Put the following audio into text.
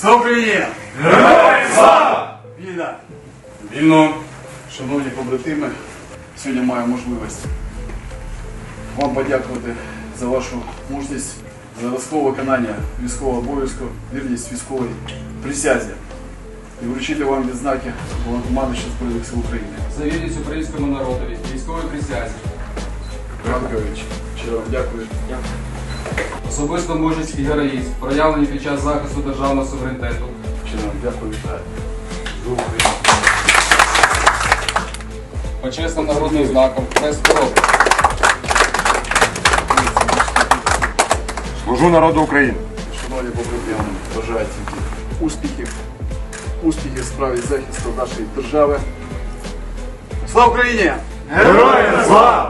Слава Україні! Героям слава! Вільна! Вільно! Шановні побратими, сьогодні маю можливість вам подякувати за вашу мужність, за військове виконання військового обов'язку, вірність військової присязі і вручити вам відзнаки Головнокомандуюча Збройних сил України. за вірність українському народові, військовій присязі, Ранкович, щиро вам дякую. Особисто мужність і героїзм, проявлені під час захисту державного суверенітету, вам дякую, вітаю. Почесним нагрудним знаком, Хрест Коробки. Служу народу України! Шановні побратими, бажаю тільки успіхів, успіхів в справі захисту нашої держави. Слава Україні! Героям слава!